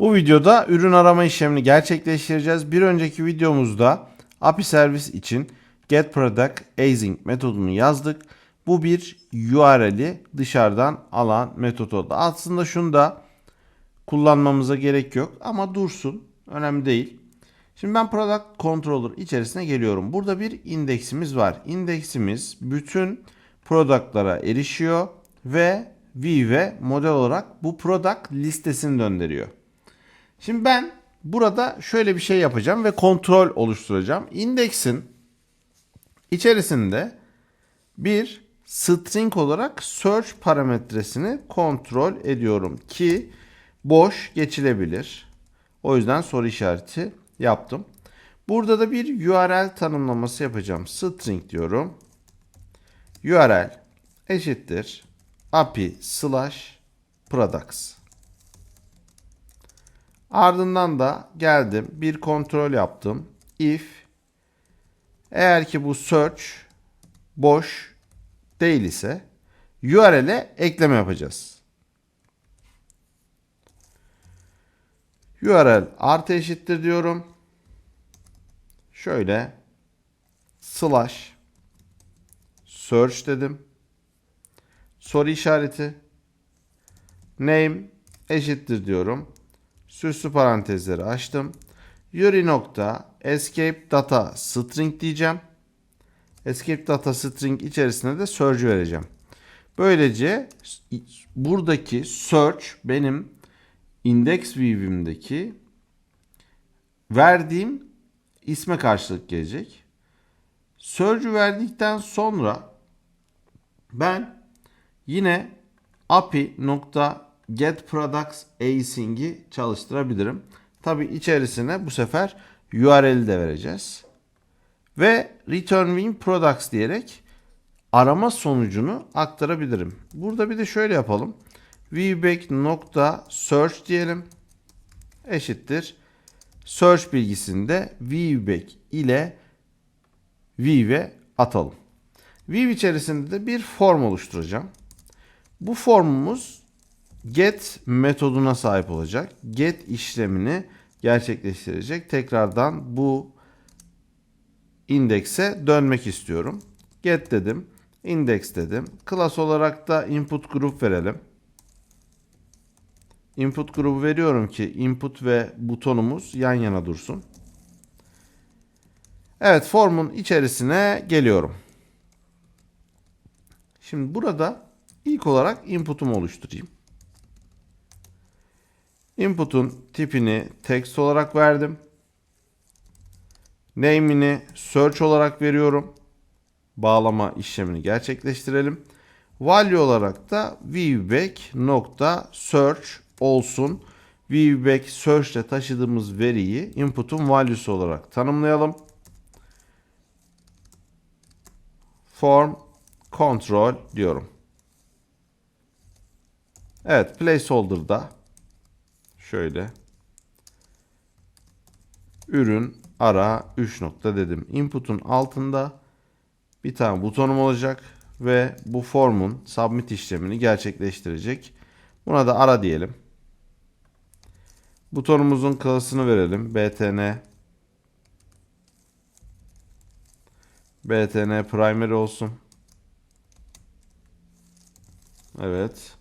Bu videoda ürün arama işlemini gerçekleştireceğiz. Bir önceki videomuzda API servis için get product async metodunu yazdık. Bu bir URL'i dışarıdan alan metot oldu. Aslında şunu da kullanmamıza gerek yok ama dursun. Önemli değil. Şimdi ben product controller içerisine geliyorum. Burada bir indeksimiz var. İndeksimiz bütün product'lara erişiyor ve Vive model olarak bu product listesini döndürüyor. Şimdi ben burada şöyle bir şey yapacağım ve kontrol oluşturacağım. İndeksin içerisinde bir string olarak search parametresini kontrol ediyorum ki boş geçilebilir. O yüzden soru işareti yaptım. Burada da bir URL tanımlaması yapacağım. String diyorum. URL eşittir api slash products. Ardından da geldim bir kontrol yaptım. If eğer ki bu search boş değil ise URL'e ekleme yapacağız. URL artı eşittir diyorum. Şöyle slash search dedim. Soru işareti name eşittir diyorum. Süslü parantezleri açtım. Yuri nokta escape data string diyeceğim. Escape data string içerisine de search vereceğim. Böylece buradaki search benim index view'imdeki verdiğim isme karşılık gelecek. Search'ü verdikten sonra ben yine api nokta get products async'i çalıştırabilirim. Tabi içerisine bu sefer URL'i de vereceğiz. Ve return win products diyerek arama sonucunu aktarabilirim. Burada bir de şöyle yapalım. Vback nokta search diyelim. Eşittir. Search bilgisinde vback ile vive atalım. Viv içerisinde de bir form oluşturacağım. Bu formumuz get metoduna sahip olacak. Get işlemini gerçekleştirecek. Tekrardan bu indekse dönmek istiyorum. Get dedim. Index dedim. Class olarak da input grup verelim. Input grubu veriyorum ki input ve butonumuz yan yana dursun. Evet formun içerisine geliyorum. Şimdi burada ilk olarak input'umu oluşturayım. Input'un tipini text olarak verdim. Name'ini search olarak veriyorum. Bağlama işlemini gerçekleştirelim. Value olarak da viewback nokta search olsun. Viewback search ile taşıdığımız veriyi input'un value'su olarak tanımlayalım. Form control diyorum. Evet placeholder'da şöyle ürün ara 3 nokta dedim. Input'un altında bir tane butonum olacak ve bu formun submit işlemini gerçekleştirecek. Buna da ara diyelim. Butonumuzun klasını verelim. btn btn primary olsun. Evet.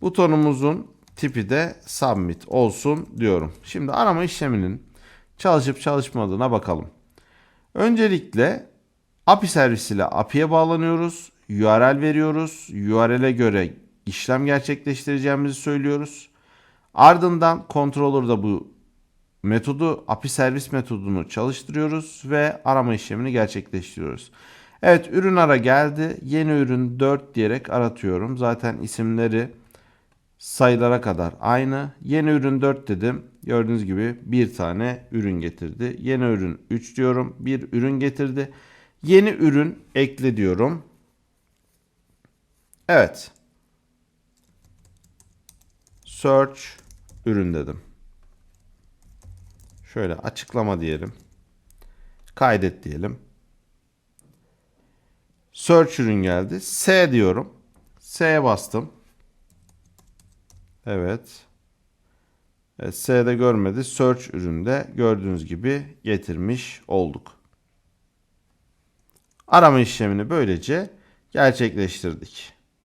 Butonumuzun tipi de submit olsun diyorum. Şimdi arama işleminin çalışıp çalışmadığına bakalım. Öncelikle API servisiyle API'ye bağlanıyoruz. URL veriyoruz. URL'e göre işlem gerçekleştireceğimizi söylüyoruz. Ardından controller'da bu metodu API servis metodunu çalıştırıyoruz ve arama işlemini gerçekleştiriyoruz. Evet ürün ara geldi. Yeni ürün 4 diyerek aratıyorum. Zaten isimleri sayılara kadar aynı. Yeni ürün 4 dedim. Gördüğünüz gibi bir tane ürün getirdi. Yeni ürün 3 diyorum. Bir ürün getirdi. Yeni ürün ekle diyorum. Evet. Search ürün dedim. Şöyle açıklama diyelim. Kaydet diyelim. Search ürün geldi. S diyorum. S'ye bastım. Evet. Evet, S'de görmedi. Search üründe gördüğünüz gibi getirmiş olduk. Arama işlemini böylece gerçekleştirdik.